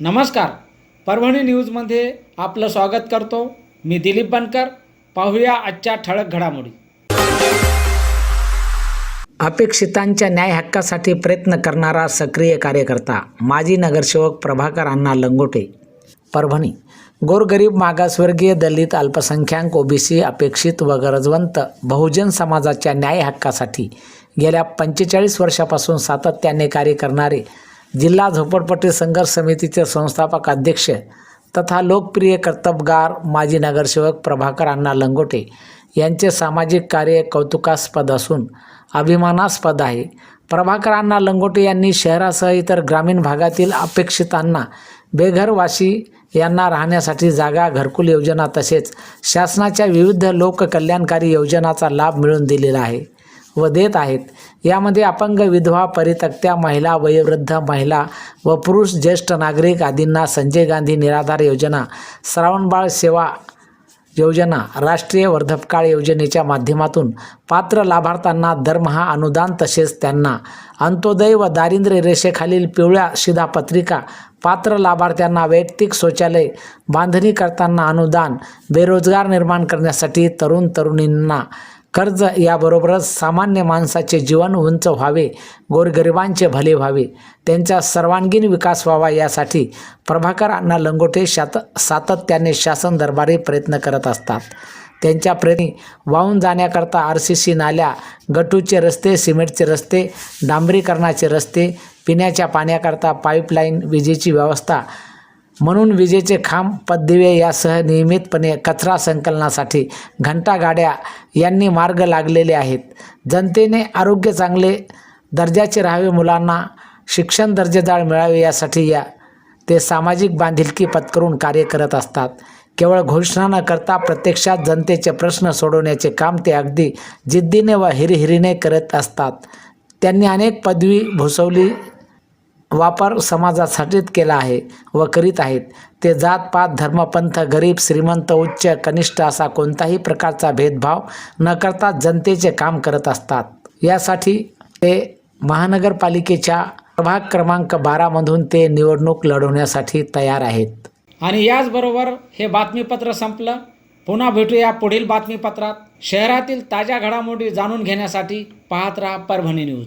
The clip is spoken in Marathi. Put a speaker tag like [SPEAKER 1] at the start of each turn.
[SPEAKER 1] नमस्कार. परभणी न्यूजमध्ये आपलं स्वागत करतो. मी दिलीप बनकर. पाहूया आजच्या ठळक घडामोडी. अपेक्षितांच्या न्याय हक्कासाठी प्रयत्न करणारा सक्रिय कार्यकर्ता माजी नगरसेवक प्रभाकर अण्णा लंगोटे. परभणी. गोरगरीब मागासवर्गीय दलित अल्पसंख्याक ओबीसी अपेक्षित व गरजवंत बहुजन समाजाच्या न्याय हक्कासाठी गेल्या पंचेचाळीस वर्षापासून सातत्याने कार्य करणारे जिल्हा झोपडपट्टी संघर्ष समितीचे संस्थापक अध्यक्ष तथा लोकप्रिय कर्तबगार माजी नगरसेवक प्रभाकर अण्णा लंगोटे यांचे सामाजिक कार्य कौतुकास्पद असून अभिमानास्पद आहे. प्रभाकर अण्णा लंगोटे यांनी शहरासह इतर ग्रामीण भागातील अपेक्षितांना बेघरवासी यांना राहण्यासाठी जागा घरकुल योजना तसेच शासनाच्या विविध लोककल्याणकारी योजनाचा लाभ मिळवून दिलेला आहे व देत आहेत. यामध्ये अपंग विधवा परितक्त्या महिला वयोवृद्ध महिला व पुरुष ज्येष्ठ नागरिक आदींना संजय गांधी निराधार योजना श्रावणबाळ सेवा योजना राष्ट्रीय वर्धपकाळ योजनेच्या माध्यमातून पात्र लाभार्थ्यांना दरमहा अनुदान तसेच त्यांना अंत्योदय व दारिद्र्य रेषेखालील पिवळ्या शिधापत्रिका पात्र लाभार्थ्यांना वैयक्तिक शौचालय बांधणी करताना अनुदान बेरोजगार निर्माण करण्यासाठी तरुण तरुणींना कर्ज याबरोबरच सामान्य माणसाचे जीवन उंच व्हावे गोरगरिबांचे भले व्हावे त्यांचा सर्वांगीण विकास व्हावा यासाठी प्रभाकर अण्णा लंगोटे शात सातत्याने शासन दरबारी प्रयत्न करत असतात. त्यांच्या प्रयत्नी वाहून जाण्याकरता आर सी सी नाल्या गटूचे रस्ते सिमेंटचे रस्ते डांबरीकरणाचे रस्ते पिण्याच्या पाण्याकरता पाईपलाईन विजेची व्यवस्था म्हणून विजेचे खांब पददिवे यासह नियमितपणे कचरा संकलनासाठी घंटागाड्या यांनी मार्ग लागलेले आहेत. जनतेने आरोग्य चांगले दर्जाचे राहावे मुलांना शिक्षण दर्जेदार मिळावे यासाठी या ते सामाजिक बांधिलकी पत्करून कार्य करत असतात. केवळ घोषणा न करता प्रत्यक्षात जनतेचे प्रश्न सोडवण्याचे काम ते अगदी जिद्दीने व हिरिहिरीने करत असतात. त्यांनी अनेक पदवी भूसवली वापर समाजासाठीच केला आहे व करीत आहेत. ते जात पात धर्मपंथ गरीब श्रीमंत उच्च कनिष्ठ असा कोणताही प्रकारचा भेदभाव न करता जनतेचे काम करत असतात. यासाठी ते महानगरपालिकेच्या प्रभाग क्रमांक बारामधून ते निवडणूक लढवण्यासाठी तयार आहेत. आणि याचबरोबर हे बातमीपत्र संपलं. पुन्हा भेटूया पुढील बातमीपत्रात. शहरातील ताज्या घडामोडी जाणून घेण्यासाठी पाहत राहा परभणी न्यूज.